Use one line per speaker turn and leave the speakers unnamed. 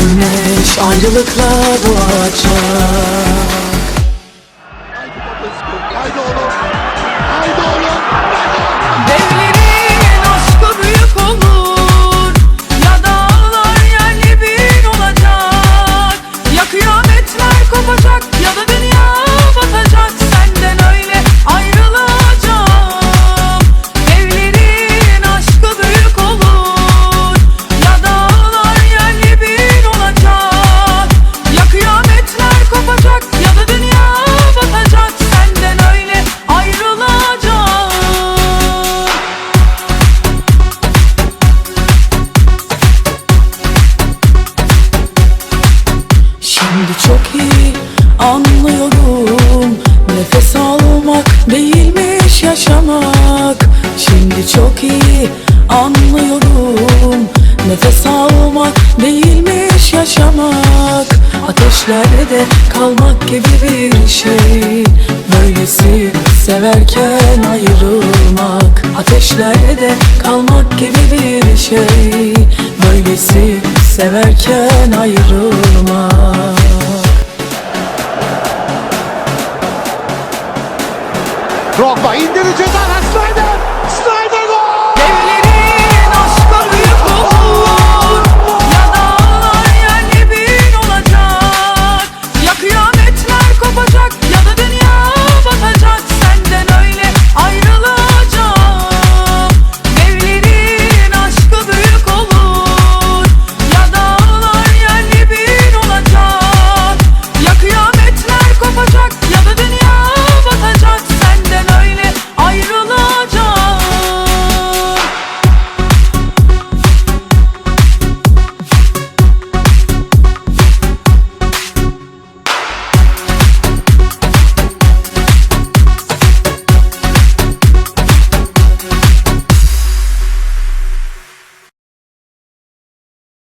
Güneş ayrılıkla doğacak
Haydi oğlum. Haydi
çok iyi anlıyorum. Nefes almak değilmiş yaşamak. Şimdi çok iyi anlıyorum. Nefes almak değilmiş yaşamak. Ateşlerde kalmak gibi bir şey. Böylesi severken ayrılmak. Ateşlerde kalmak gibi bir şey. Böylesi severken ayrılmak
Drogba indirecek. Snyder! Snyder